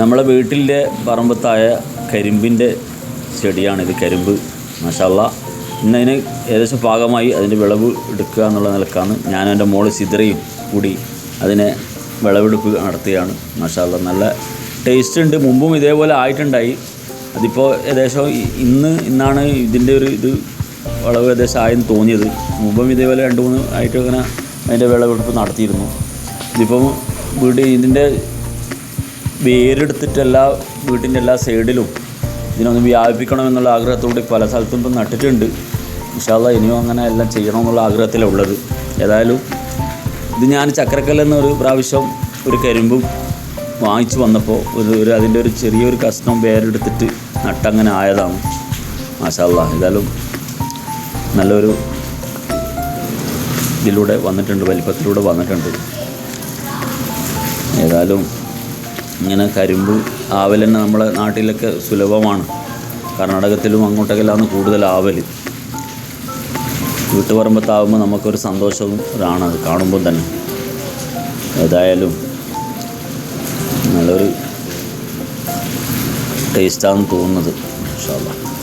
നമ്മളെ വീട്ടിന്റെ പറമ്പത്തായ കരിമ്പിന്റെ ചെടിയാണിത് കരിമ്പ് മഷാല്ല ഇന്നതിന് ഏകദേശം പാകമായി അതിന്റെ വിളവ് എടുക്കുക എന്നുള്ള നിലക്കാണ് ഞാനും എന്റെ മോൾ സിദ്രയും കൂടി അതിനെ വിളവെടുപ്പ് നടത്തുകയാണ് മഷാല്ല നല്ല ടേസ്റ്റ് ഉണ്ട്. മുമ്പും ഇതേപോലെ ആയിട്ടുണ്ടായി. അതിപ്പോൾ ഏകദേശം ഇന്ന് ഇന്നാണ് ഇതിന്റെ ഒരു ഇത് വിളവ് ഏകദേശം ആയെന്ന് തോന്നിയത്. മുമ്പും ഇതേപോലെ രണ്ട് മൂന്ന് ആയിട്ട് അങ്ങനെ അതിന്റെ വിളവെടുപ്പ് നടത്തിയിരുന്നു. ഇതിപ്പം വീട് ഇതിന്റെ വേരെടുത്തിട്ട് എല്ലാ വീട്ടിന്റെ എല്ലാ സൈഡിലും ഇതിനൊന്ന് വ്യാപിപ്പിക്കണമെന്നുള്ള ആഗ്രഹത്തോടെ പല സ്ഥലത്തും ഇപ്പം നട്ടിട്ടുണ്ട്. ഇൻഷാല്ല ഇനിയും അങ്ങനെ എല്ലാം ചെയ്യണമെന്നുള്ള ആഗ്രഹത്തിലാണ് ഉള്ളത്. ഏതായാലും ഇത് ഞാൻ ചക്രക്കല്ലെന്നൊരു പ്രാവശ്യം ഒരു കരിമ്പും വാങ്ങിച്ചു വന്നപ്പോൾ ഒരു ഒരു അതിന്റെ ഒരു ചെറിയൊരു കഷ്ണം വേരെടുത്തിട്ട് നട്ടങ്ങനെ ആയതാണ്. മാഷാല്ല ഏതായാലും നല്ലൊരു ഇതിലൂടെ വന്നിട്ടുണ്ട് വലിപ്പത്തിലൂടെ വന്നിട്ടുണ്ട്. ഏതായാലും ഇങ്ങനെ കരിമ്പ് ആവൽ തന്നെ നമ്മുടെ നാട്ടിലൊക്കെ സുലഭമാണ്. കർണാടകത്തിലും അങ്ങോട്ടൊക്കെയാണ് കൂടുതൽ ആവൽ. വീട്ടുപറമ്പത്താവുമ്പോൾ നമുക്കൊരു സന്തോഷവും അത് കാണുമ്പോൾ തന്നെ. ഏതായാലും നല്ലൊരു ടേസ്റ്റാണെന്ന് തോന്നുന്നത് ഇൻഷാ അല്ലാ